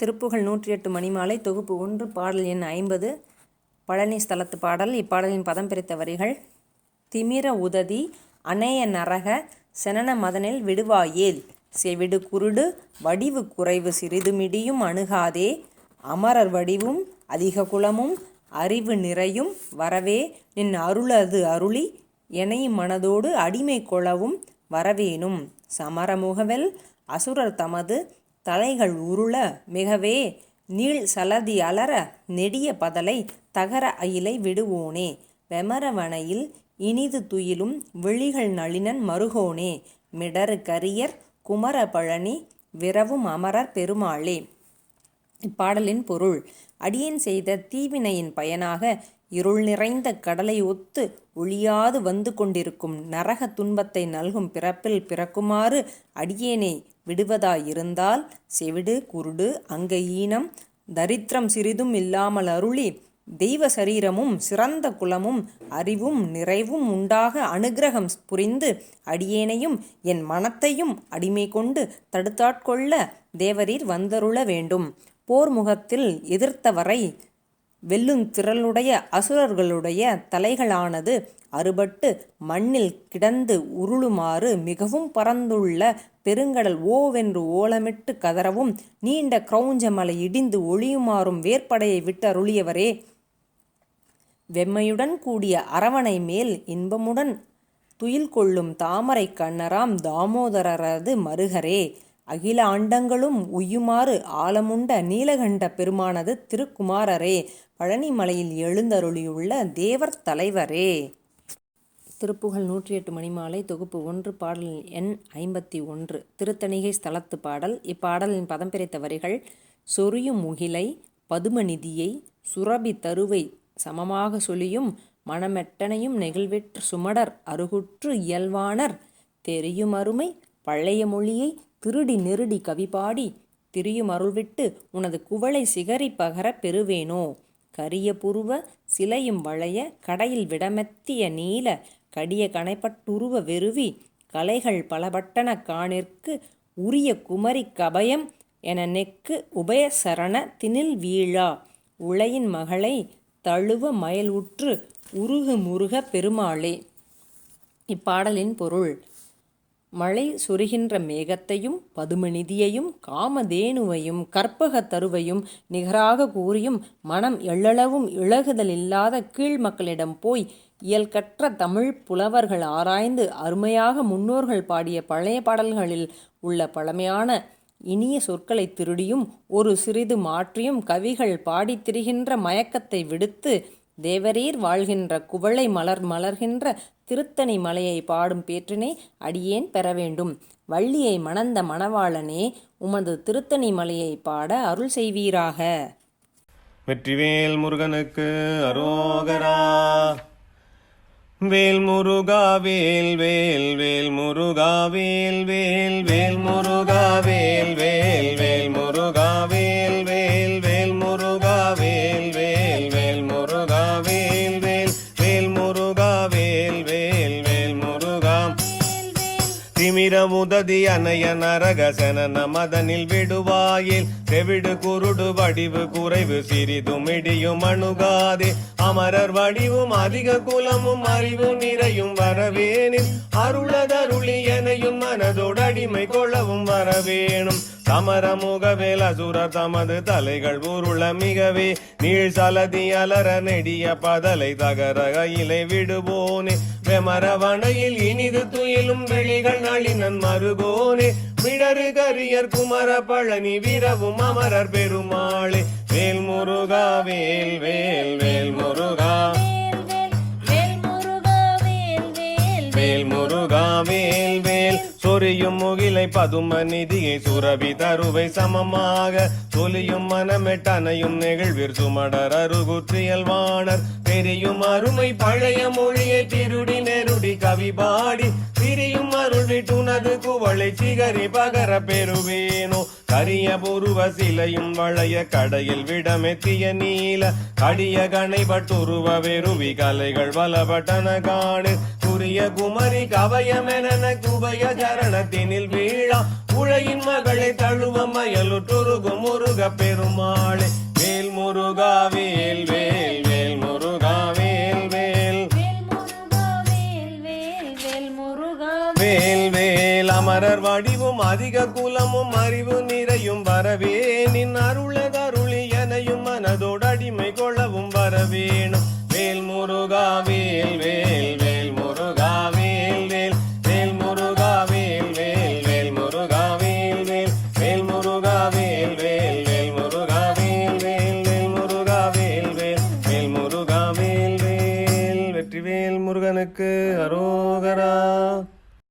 திருப்புகழ் நூற்றி எட்டு மணிமாலை தொகுப்பு ஒன்று பாடல் எண் ஐம்பது பழனி ஸ்தலத்து பாடல். இப்பாடலின் பதம் பிரித்த வரிகள் திமிர உததி அநேய நரக செனன மதனில் விடுவாயேல் செவிடு குருடு வடிவு குறைவு சிறிதுமிடியும் அணுகாதே அமரர் வடிவும் அதிக குலமும் அறிவு நிறையும் வரவே நின் அருளது அருளி எனையும் மனதோடு அடிமை கொளவும் வரவேணும் சமரமுகவெல் அசுரர் தமது தலைகள் உருள மிகவே நீள் சலதி அலற நெடிய பதலை தகர அயிலை விடுவோனே. வெமரவனையில் இனிது துயிலும் விழிகள் நளினன் மருகோனே. மிடறு கரியர் குமர பழனி விரவும் அமரர் பெருமாளே. இப்பாடலின் பொருள் அடியேன் செய்த தீவினையின் பயனாக இருள் நிறைந்த கடலை ஒத்து ஒளியாது வந்து கொண்டிருக்கும் நரக துன்பத்தை நல்கும் பிறப்பில் பிறக்குமாறு அடியேனை விடுவதாயிருந்தால் செவிடு குருடு அங்க ஈனம் தரித்திரம் சிறிதும் இல்லாமல் அருளி தெய்வ சரீரமும் சிறந்த குலமும் அறிவும் நிறைவும் உண்டாக அனுக்கிரகம் புரிந்து அடியேனையும் என் மனத்தையும் அடிமை கொண்டு தடுத்தாட்கொள்ள தேவரீர் வந்தருள வேண்டும். போர் முகத்தில் எதிர்த்தவரை வெல்லுந்திரளுடைய அசுரர்களுடைய தலைகளானது அறுபட்டு மண்ணில் கிடந்து உருளுமாறு மிகவும் பறந்துள்ள பெருங்கடல் ஓவென்று ஓலமிட்டு கதறவும் நீண்ட கிரௌஞ்சமலை இடிந்து ஒளியுமாறும் வேற்படையை விட்டு அருளியவரே வெம்மையுடன் கூடிய அரவணை மேல் இன்பமுடன் துயில் கொள்ளும் தாமரை கண்ணராம் தாமோதரரது மருகரே. அகில ஆண்டங்களும் உய்யுமாறு ஆலமுண்ட நீலகண்ட பெருமானது திருக்குமாரரே பழனிமலையில் எழுந்தருளியுள்ள தேவர் தலைவரே. திருப்புகழ் நூற்றி எட்டு மணிமாலை தொகுப்பு ஒன்று பாடல் எண் ஐம்பத்தி ஒன்று. திருத்தணிகை ஸ்தலத்து பாடல். இப்பாடலின் பதம் பிரித்த வரிகள் சொரியும் முகிலை பதுமநிதியை சுரபி தருவை சமமாக சொலியும் மனமெட்டனையும் நெகிழ்விற்று சுமடர் அருகுற்று இயல்வானர் தெரியும் அருமை பழைய மொழியை திருடி நெருடி கவிபாடி திரியும் அருள்விட்டு உனது குவளை சிகரி பகர பெறுவேனோ? கரிய புருவ சிலையும் வளைய கடையில் விடமெத்திய நீல கடிய கணைப்பட்டுருவ வெறுவி கலைகள் பலபட்டன காணிற்கு உரிய குமரி கபயம் என நெக்கு உபயசரண தினில் வீழா. உளையின் மகளை தழுவ மயல் உற்று உருகு முருக பெருமாளே. இப்பாடலின் பொருள் மழை சுருகின்ற மேகத்தையும் பதுமநிதியையும் காமதேனுவையும் கற்பகத் தருவையும் நிகராக கூறியும் மனம் எள்ளளவும் இழகுதல் இல்லாத கீழ் மக்களிடம் போய் இயல்கற்ற தமிழ் புலவர்கள் ஆராய்ந்து அருமையாக முன்னோர்கள் பாடிய பழைய பாடல்களில் உள்ள பழமையான இனிய சொற்களை திருடியும் ஒரு சிறிது மாற்றியும் கவிகள் பாடித் திரிகின்ற மயக்கத்தை விடுத்து தேவரீர் வாழ்கின்ற குவளை மலர் மலர்கின்ற திருத்தணி மலையை பாடும் பேற்றினை அடியேன் பெற வேண்டும். வள்ளியை மணந்த மணவாளனே உமது திருத்தணி மலையை பாட அருள் செய்வீராக. வெற்றிவேல் முருகனுக்கு அரோகரா. வேல் முருகா வேல் வேல் வேல் முருகா வேல் வேல் வேல் முருகா வேல் வேல் திமிர உததி அணைய நரக நமதனில் விடுவாயில் செவிடு குருடு வடிவு குறைவு சிறிதும் இடியும் அணுகாதே. அமரர் வடிவும் அதிக குலமும் அறிவு நிறையும் வரவேனில். அருளதருளி எனையும் மனதோடு அடிமை கொள்ளவும் வரவேணும் சமரமுகவேல் அசுரர் தமது தலைகள் ஊருள மிகவே. நீழ் சலதி அலர நெடிய பதலை தகர கையிலை விடுவோனே. வெமரவணையில் இனிது துயிலும் வெளிகள் நளினன் மருகோனே. மிடரு கரியர் குமர பழனி வீரவும் அமரர் பெருமா வேல் சொரியும் முகிலை பதும நிதியை சுரபி தருவை சமமாக. சொலியும் மனமெட்டனையும் நெகிழ்விர் சுமடர் அருகுற்றியல் வாணர். தெரியும் அருமை பழைய மொழியை திருடி நெருடி கவி பாடி. திரியும் அருள் விட்டுனது குவளை சிகரி பகர பெறுவேனோ. கரிய புருவ சிலையும் வளைய கடையில் விடமெத்திய நீல. கடிய கணை பட்டுருவ வெறுவி கலைகள் வலபட்டன காணு. உரிய குமரி கவயமென குபய சரணத்தினில் வீழா. உழையின் மகளை தழுவ மயலுற்றுருகும் முருக பெருமாளே. வேல் முருகா வேல் வேல் வேல் முருகா வேல் வேல். வேல் வேல் அமரர் வடிவும் அதிக குலமும் அறிவு நிறையும் வரவே. நின் அருளதருளி எனையும் மனதோடு அடிமை கொள்ளவும் வரவேணும். வேல் முருகா வேல் வேல்